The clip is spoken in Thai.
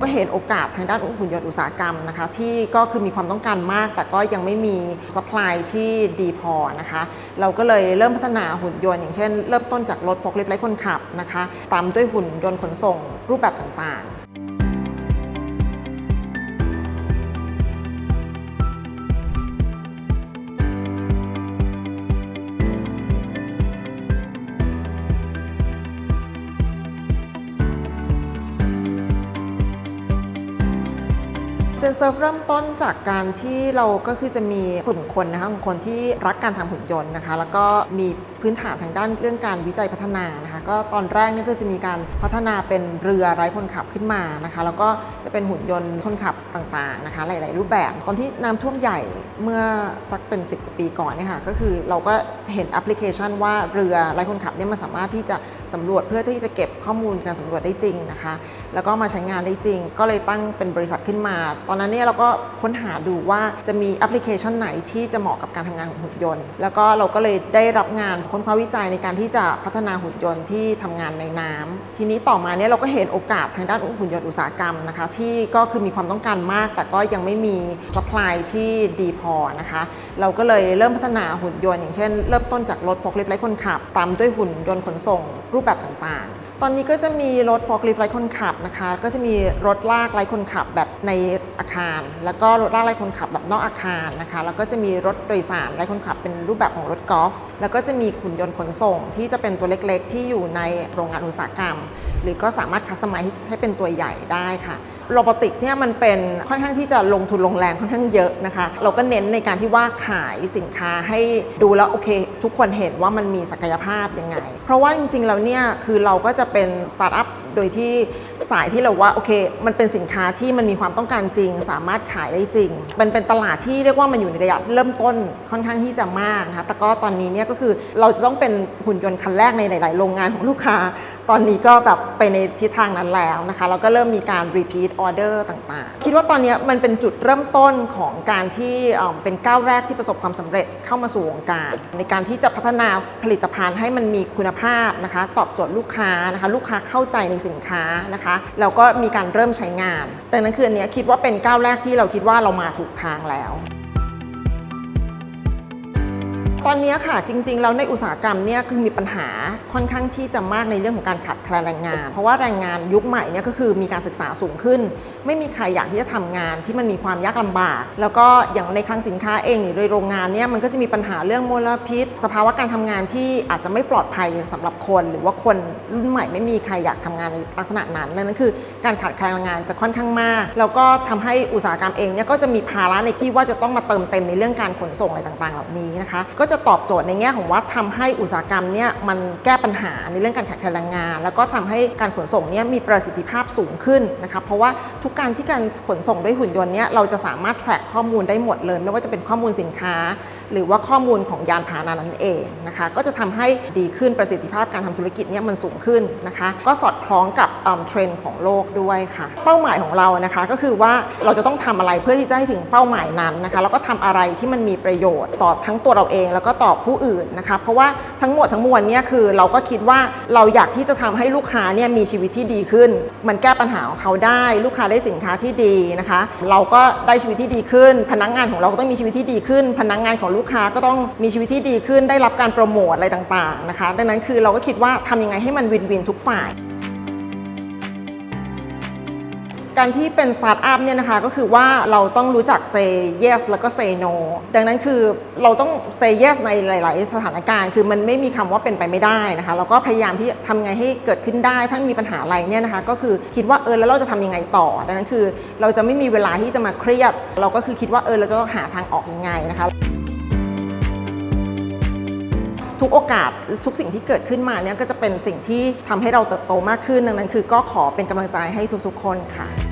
ก็เห็นโอกาสทางด้านหุ่นยนต์อุตสาหกรรมนะคะ ที่ก็คือมีความต้องการมาก แต่ก็ยังไม่มีสป라이ที่ดีพอนะคะ เราก็เลยเริ่มพัฒนาหุ่นยนต์อย่างเช่น เริ่มต้นจากรถฟอกลิฟต์ไร้คนขับนะคะ ตามด้วยหุ่นยนต์ขนส่งรูปแบบต่างๆ เจนเซิร์ฟเริ่มต้นจากการที่เราก็คือจะมีกลุ่มคนนะคะกลุ่มคนที่รักการทำหุ่นยนต์นะคะ แล้วก็มีพื้นฐานทางด้านเรื่องการวิจัยพัฒนานะคะก็ตอนแรกเนี่ยก็จะมีการพัฒนาเป็นเรือไร้คนขับขึ้นมานะคะ แล้วก็จะเป็นหุ่นยนต์คนขับต่างๆนะคะ หลาย ๆ รูปแบบ ตอนที่น้ำท่วมใหญ่เมื่อสักเป็น 10กว่าปีก่อนเนี่ยค่ะก็คือเราก็เห็นแอปพลิเคชันว่าเรือไร้คนขับเนี่ยมันสามารถที่จะสำรวจเพื่อที่จะเก็บข้อมูลการสำรวจได้จริงนะคะ แล้วก็มาใช้งานได้จริง ก็เลยตั้งเป็นบริษัทขึ้นมา ตอนนั้นเนี่ยเราก็ค้นหาดูว่าจะมีแอปพลิเคชันไหนที่จะเหมาะกับการทำงานของหุ่นยนต์ แล้วก็เราก็เลยได้รับงานค้นคว้าวิจัยในการที่จะพัฒนาหุ่นยนต์ที่ทำงานในน้ำทีนี้ต่อมาเนี่ยเราก็เห็นโอกาสทางด้านหุ่นยนต์อุตสาหกรรมนะคะ ที่ก็คือมีความต้องการมาก แต่ก็ยังไม่มีสป라이ที่ดีพอนะคะ เราก็เลยเริ่มพัฒนาหุ่นยนต์อย่างเช่น เริ่มต้นจากรถฟอกลิฟต์ไร้คนขับ ตามด้วยหุ่นยนต์ขนส่งรูปแบบต่างๆ ตอนนี้ก็จะมีรถฟอกลิฟต์ไร้คนขับนะคะ ก็จะมีรถลากไร้คนขับแบบในอาคาร แล้วก็รถลากไร้คนขับแบบนอกอาคารนะคะ แล้วก็จะมีรถโดยสารไร้คนขับเป็นรูปแบบของรถกอล์ฟ แล้วก็จะมีขุนยนต์ขนส่งที่จะเป็นตัวเล็กๆ ที่อยู่ในโรงงานอุตสาหกรรม หรือก็สามารถคัสตอมไมซ์ให้เป็นตัวใหญ่ได้ค่ะ โรบอติกส์เนี่ยมันเป็นค่อนข้างที่จะลงทุนลงแรงค่อนข้างเยอะนะคะ เราก็เน้นในการที่ว่าขายสินค้าให้ดูแล้วโอเค ทุกคนเห็นว่ามันมีศักยภาพยังไง เพราะว่าจริงๆแล้วเนี่ยคือเราก็จะเป็นสตาร์ทอัพ โดยที่สายที่เราว่าโอเค มันเป็นสินค้าที่มันมีความต้องการจริง สามารถขายได้จริง มันเป็นตลาดที่เรียกว่ามันอยู่ในระยะเริ่มต้นค่อนข้างที่จะมากนะคะแต่ก็ตอนนี้เนี่ยก็คือเราจะต้องเป็นหุ่นยนต์คันแรกในหลาย ๆ โรงงานของลูกค้า ตอนนี้ก็แบบไปในทิศทางนั้นแล้วนะคะเราก็เริ่มมีการ repeat order ต่าง ๆ คิดว่าตอนนี้มันเป็นจุดเริ่มต้นของการที่เอ่อเป็นก้าวแรกที่ประสบความสำเร็จเข้ามาสู่วงการ ในการที่จะพัฒนาผลิตภัณฑ์ให้มันมีคุณภาพนะคะ ตอบโจทย์ลูกค้านะคะ ลูกค้าเข้าใจในสินค้านะคะแล้วก็มีการเริ่มใช้งาน ดังนั้นคืออันนี้คิดว่าเป็นก้าวแรกที่เราคิดว่าเรามาถูกทางแล้ว ตอนนี้ค่ะจริง ๆ แล้วในอุตสาหกรรมเนี่ยคือมีปัญหาค่อนข้างที่จะมากในเรื่องของการขาดแคลนแรงงาน เพราะว่าแรงงานยุคใหม่เนี่ยก็คือมีการศึกษาสูงขึ้น ไม่มีใครอยากที่จะทำงานที่มันมีความยากลำบาก แล้วก็อย่างในคลังสินค้าเองหรือในโรงงานเนี่ยมันก็จะมีปัญหาเรื่องมลพิษ สภาวะการทำงานที่อาจจะไม่ปลอดภัยสำหรับคน หรือว่าคนรุ่นใหม่ไม่มีใครอยากทำงานในลักษณะนั้นนั่นคือ การขาดแคลนแรงงานจะค่อนข้างมาก แล้วก็ทำให้อุตสาหกรรมเองเนี่ยก็จะมีภาระในที่ว่าจะต้องมาเติมเต็มในเรื่องการขนส่งอะไรต่างๆ เหล่านี้นะคะ ก็จะตอบโจทย์ในแง่ของว่าทำให้อุตสาหกรรมเนี่ยมันแก้ปัญหาในเรื่องการขาดแคลนแรงงาน แล้วก็ทำให้การขนส่งเนี่ยมีประสิทธิภาพสูงขึ้นนะคะเพราะว่าทุกการที่การขนส่งด้วยหุ่นยนต์เนี่ยเราจะสามารถ track ข้อมูลได้หมดเลย ไม่ว่าจะเป็นข้อมูลสินค้า หรือว่าข้อมูลของยานพาหนะนั้นเองนะคะก็จะทำให้ดีขึ้นประสิทธิภาพการทำธุรกิจเนี่ยมันสูงขึ้นนะคะก็สอดคล้องกับเทรนด์ของโลกด้วยค่ะเป้าหมายของเรานะคะก็คือว่าเราจะต้องทำอะไรเพื่อที่จะให้ถึงเป้าหมายนั้นนะคะแล้วก็ทำอะไรที่มันมีประโยชน์ต่อทั้งตัวเราเองแล้วก็ต่อผู้อื่นนะคะเพราะว่าทั้งหมดทั้งมวลเนี่ยคือเราก็คิดว่าเราอยากที่จะทำให้ลูกค้าเนี่ยมีชีวิตที่ดีขึ้น มันแก้ปัญหาของเขาได้ ลูกค้าได้สินค้าที่ดีนะคะ เราก็ได้ชีวิตที่ดีขึ้น พนักงานของเราก็ต้องมีชีวิตที่ดีขึ้น พนักงานของลูกค้าก็ต้องมีชีวิตที่ดีขึ้น ได้รับการโปรโมทอะไรต่างๆนะคะ ดังนั้นคือเราก็คิดว่าทำยังไงให้มันวินวินทุกฝ่าย การที่เป็นสตาร์ทอัพเนี่ยนะคะก็คือว่าเราต้องรู้จัก say yes แล้วก็ say no ดังนั้นคือเราต้อง say yes ในหลาย ๆ สถานการณ์ คือมันไม่มีคำว่าเป็นไปไม่ได้นะคะเราก็พยายามที่ทำไงให้เกิดขึ้นได้ถ้ามีปัญหาอะไรเนี่ยนะคะก็คือคิดว่าเออแล้วเราจะทำยังไงต่อ ดังนั้นคือเราจะไม่มีเวลาที่จะมาเครียด เราก็คือคิดว่าเออเราจะต้องหาทางออกยังไงนะคะทุกโอกาสทุกสิ่งที่เกิดขึ้นมาเนี่ยก็จะเป็นสิ่งที่ทำให้เราเติบโตมากขึ้นดังนั้นคือก็ขอเป็นกำลังใจให้ทุกๆ คนค่ะ